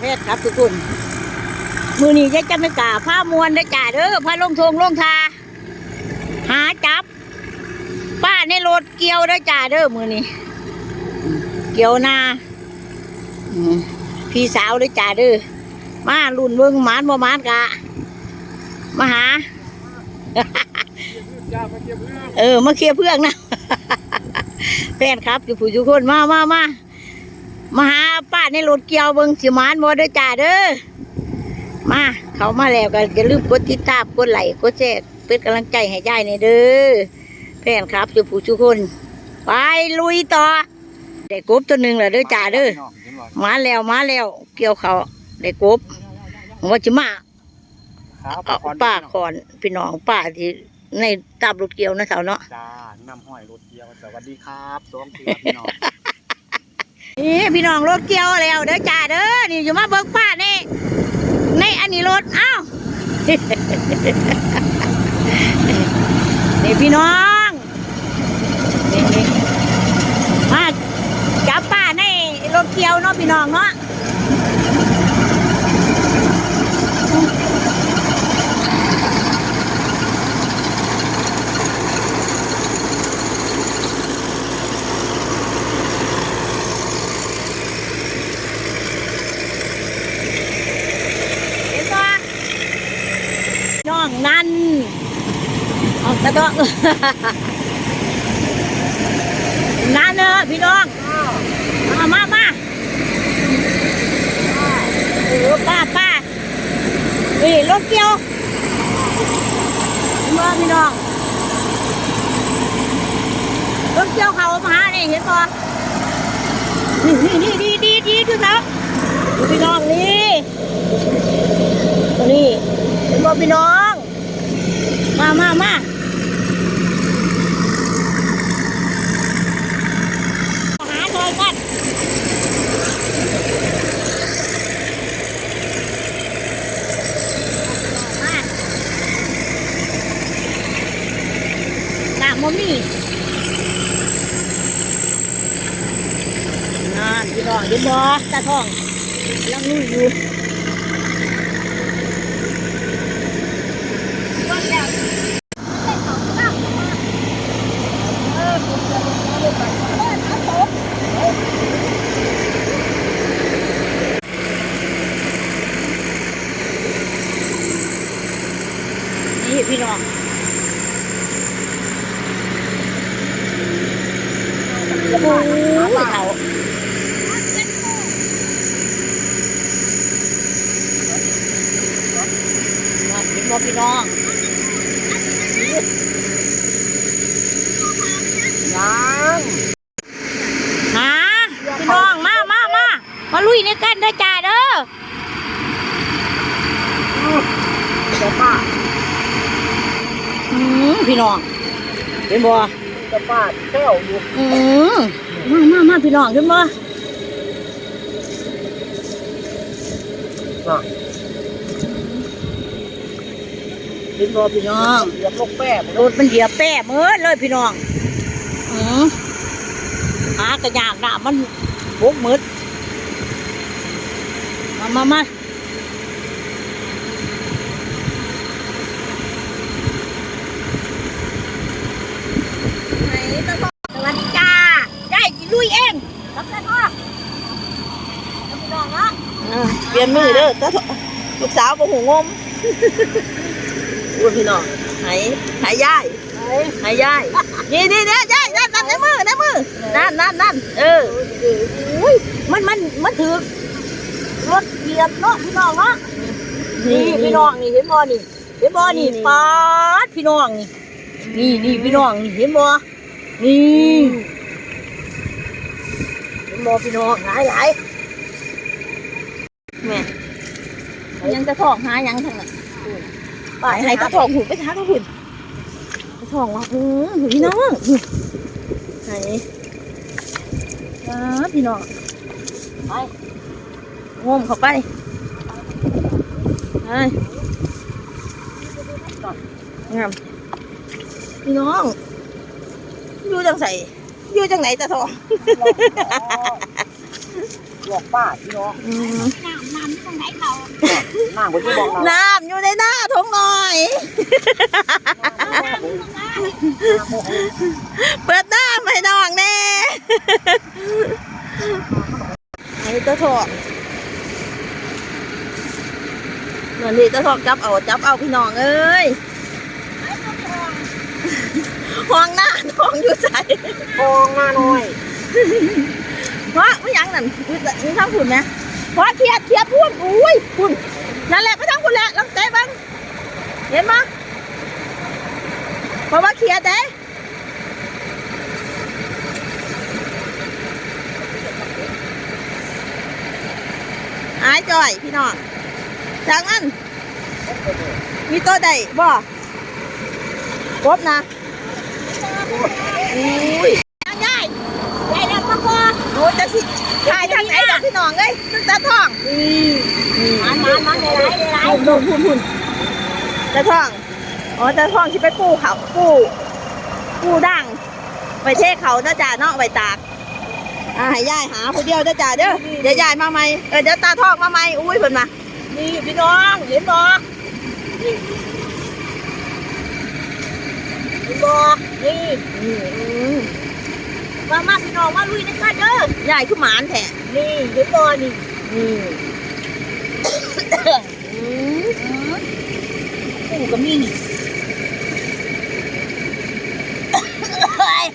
เพศครับทุกคน มือนี้จะจะไม่กล้าผ้ามวนได้จ่าเด้อผ้าลงทงลงทา หาจับ ป้าในรถเกี่ยวได้จ่าเด้อมือนี้เกี่ยวนาพี่สาวได้จ่าเด้อมาลุ่นเบิ่งมานบ่มานกะมาหา เองเออมาเคลียร์เพื่องนะแฟนครับอยู่ผู้ทุกคนมามามามาหา ป้าในรถเกี่ยวเบิงสิหมานบ่เด้อจ่าเด้อมาเขามาแล้วก็อย่าลืมกดติดตามกดไลค์กดแชร์เป็นกำลังใจให้ยายในอยเด้อแฟนครับอยู่ผู้ทุกคน ไปลุยต่อได้กบตัวหนึ่งแล้วเด้อจ่าเด้อมาแล้วมาแล้วเกี่ยวเขาได้กบว่าจะมาครับเอาป้าคอนพี่น้องป้าที่ในตับรถเกี่ยวนะสาวเนาะจ้านำห้อยรถเกียวสวัสดีครับสองทีพี่น้อง นี่พี่น้องรถเกี่ยวแล้วเด้อจ่าเด้อนี่อยู่มาเบิกป้านี่ในอันนี้รถเอ้าเนี่พี่น้องมาจับป้าในรถเกี่ยวเนาะพี่น้องเนาะเห็นปะน้องนั่น ออกตะดอกนั่นเนอะพี่น้องมามามาเออป้าป้านี่รถเกี่ยวมื่อพี่น้องรถเกี่ยวเขามาหานี่เห็นปะนี่นี่นี่ดีดีดีดูเขาดูพี่น้องนี่นี่เห็นปะพี่น้อง มามามาหน่อยกันมาน้ำมันมีนั่น พี่น้องเห็นบ่ตาทองลังลุยอยู่นี่พี่น้องโอ้โหเขามาพี่น้องพี่น้อง ยัง หาพี่น้องมามามามาลุยในกัน เด้อจ้าเด้อจะป้าอืมพี่น้องเห็นบ่จะป้าแก้วอยู่อืมมามามาพี่น้องเห็นบ่น่ะเห็นบ่พี่น้องเหยียบลูกแป้งรถมันเหยียบแป้เมื่อเลยพี่น้องอืมหากระยากหน้ามันบกมืด มามามาไหนตะพ่อสวัสดีจ้าได้จิลุยเองรับได้พ่อแล้วพี่น้องเนาะเปลี่ยนมือเด้อตาลูกสาวบ่หูงมพูดพี่น้องหายหายย่ายหายย่ายนี่นี่เนี่ยย่ายนั่นนั่นในมือในมือนั่นนั่นนั่นเอออุ้ยมันมันมันถือ รถเหยียบเนาะพี่น้องเนาะนี่พี่น้องนี่เห็นบ่นี่เห็นบ่นี่ปาดพี่น้องนี่นี่นี่พี่น้องนี่เห็นบ่นี่เห็นบ่พี่น้องหลายหลายแม่ยังจะทองหายังทางนั้นไปให้ตาทองหูไปทักหุ่นจะทองว่าอือพี่น้องไหนปาดพี่น้องไป งมเข้าไปไปงามพี่น้องอยู่จังใส่อยู่จังไหนตาทองหลอกป้าพี่น้องอืมน้ำน้ำที่ตรงไหนเขาหน้าคนที่บอกเราน้ำอยู่ในหน้าทงหน่อยเปิดหน้าให้น้องแน่ไอ้ตะทอก เงินนี่ตะทอกจับเอาจับเอาพี่น้องเอ้ยห้องหน้าท้องอยู่ใส่ทองหน้าน้อยเพราะไม่ยังนั่นนี่ทางคุณไหมเพราะเทียบเทียบพูดอุ้ยคุณนั่นแหละไม่ต้องคุณแหละลองเตะบ้างเห็นไหมยเพราะว่าเคลียร์เตะอายจ่อยพี่น้อง จากนั้นมีตัวใดบ่ครบนะอุ้ยง่ายใหญ่แล้วก็พอโอ้จะสิถ่ายทางไหนกับพี่น้องเอ้ยตึกตาทองมันมันมันหลายหลายหุ่นหุ่นหุ่นตาท่องอ๋อตาท่องที่ไปปูเขาปูปูดังไปเทเขาเด้อจ่าเนาะไปตากอ่าให้ยายหาผู้เดียวเด้อจ่าเด้อเดี๋ยวยายมาใหม่เออเดี๋ยวตาทองมาใหม่อุ้ยเพิ่นมา นี่พี่น้องเห็นบ่เห็นบ่นี่อืมมามาพี่น้องมาลุยนะคะเด้อยายคือหมานแท้นี่เห็นบ่นี่อืมอืมกูก็มีนี่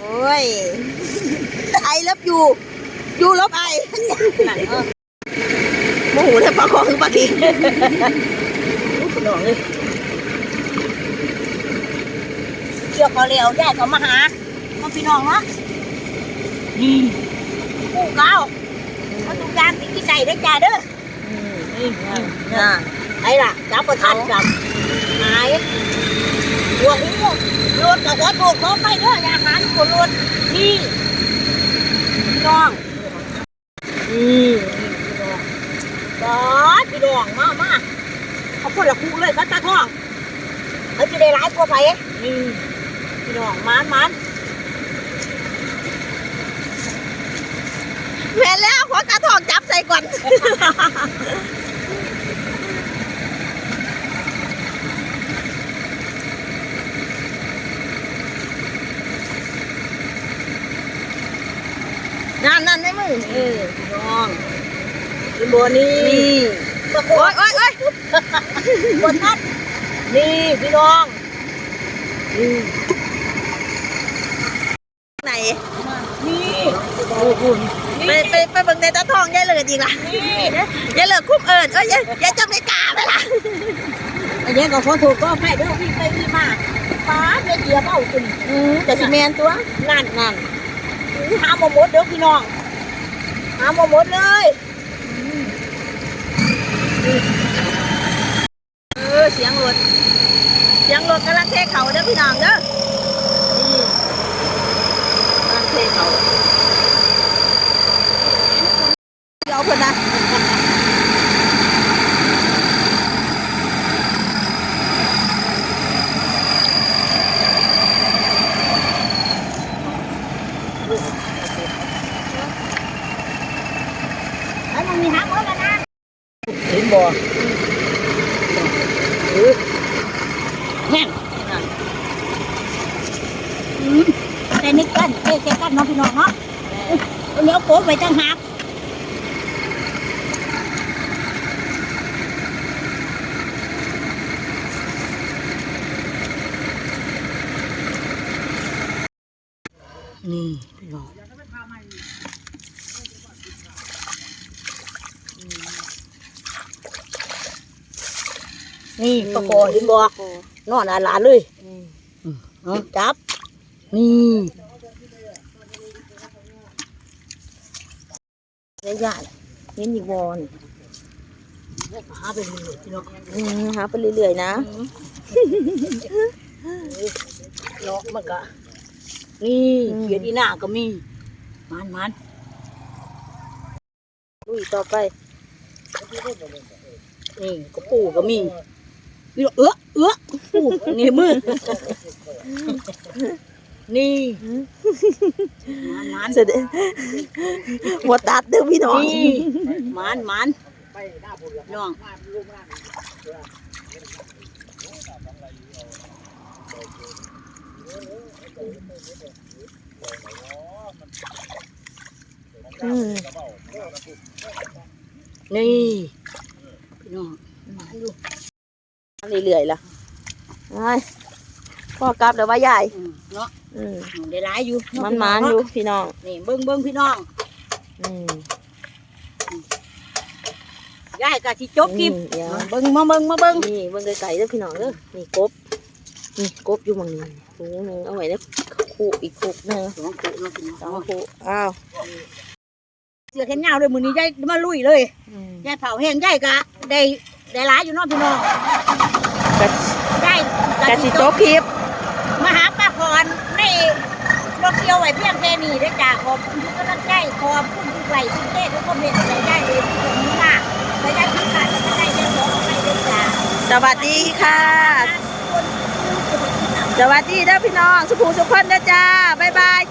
โอ้ยไอเลิฟยูยูลบไอนั่นเออ โมโหแต่ปลาคอคือปลาทิงพี่น้องเลยเกี่ยวกับเลี้ยวได้ก็มาหามาพี่น้องเนาะนี่กูเก้ามาทุกอย่างติดที่ใจได้อจ้าเด้อนี่น่ะไอ้ล่ะจับประทัดจับหายหัวหูรถกับรถโบกเขาไปเด้ออย่าหาทุกคนรถนี่พี่น้องนี่พี่ น้องพี่น้องมามาเอาคนละคู่เลยก็ตาทองเขาจะได้ร้ายกว่าไปนี่พี่น้องมันมันแม่นแล้วขอตาทองจับใส่ก่อนนั่นนั่นในมือเออพี่น้อง พี่บัวนี่นี่ตะโกโอ้นยโอ้ยโอ้ยบนนั้นนี่พี่น้องนี่ไหนนี่ไปไปไปเบิ่งในตาทองยายเหลืออีกล่ะนี่ยายเหลือคุ้มเอิญเอ้ยยายยายจำไม่กล้าไปล่ะอันนี้ก็ขอถูกก็ให้เด้อพี่ไปพี่มาป้าเมียเกียบเอาคุณอืมแต่สิแมนตัวนั่นนั่นหาโมหมดเด้อพี่น้องหาโมหมดเลย เออเสียงรถเสียงรถกำลังเทเขาเด้อพี่น้องเด้อนี่กำลังเทเขาเดี๋ยวเพิ่นนะ แล้วมันมีหาหมดแล้วนะ เห็นบ่แห้งแต่นี่กันเอ๊ะแค่กันเนาะพี่น้องเนาะเลี้ยวโป๊ไปตั้งหากนี่พี่น้อง นี่ปะกอเห็นบ่นอนอาหลานเลยเอาจับ นี่ระยะเห็นอีกบอลหาไปเรื่อยๆพี่น้องอืมหาไปเรื่อยๆนะเนาะมันก็นี่เขียนอีหน้าก็มีมันมันลุยต่อไปนี่ก็ปูก็มี นี่เอื้อเอื้อปูนี่มือนี่หมานเสด็จหัวตัดเด้อพี่น้องนี่หมานหมานไปหน้าบุญน้องลูกหน้าอืมนี่พี่น้อง เรื่อยๆล่ะไอ้พ่อกลับเดี๋ยวว่าใหญ่อืมเนาะอืมได้หลายอยู่มันมานๆอยู่พี่น้อง นี่เบิ้งเบิ้งพี่น้องอืม ยายก็สิจบคลิปอืมเดี๋ยว เบิ้งมาเบิ้งมาเบิ้งนี่เบิ่งไกลๆเด้อพี่น้องเด้อนี่กบนี่กบอยู่หมองนี้ถุงหนึงเอาไว้ในคู่อีกคู่หนึงสองคู่เนาะพี่น้สอองงคู่อ้าวเสือแขนยาวเลยมื้อนี้ยายมาลุยเลยอืมยายเผาแห้งยายก็ได้ได้หลายอยู่เนาะพี่น้อง กะยายกะสิจบคลิปมาหาป้าพรในรถเกี่ยวไว้เพียงแค่นี้ได้อจ้าขอบคุณทุกกำลังใจขอบคุณทุกไลค์ทุกเทศทุกคอมเมนต์ใจได้เลยที่ผมมากใจได้ทุกการใจได้ขอไปเลยจ้าสวัสดีค่ะ สวัสดีเด้อพี่น้อง สุภูสุขคนเด้อจ้า บ๊าย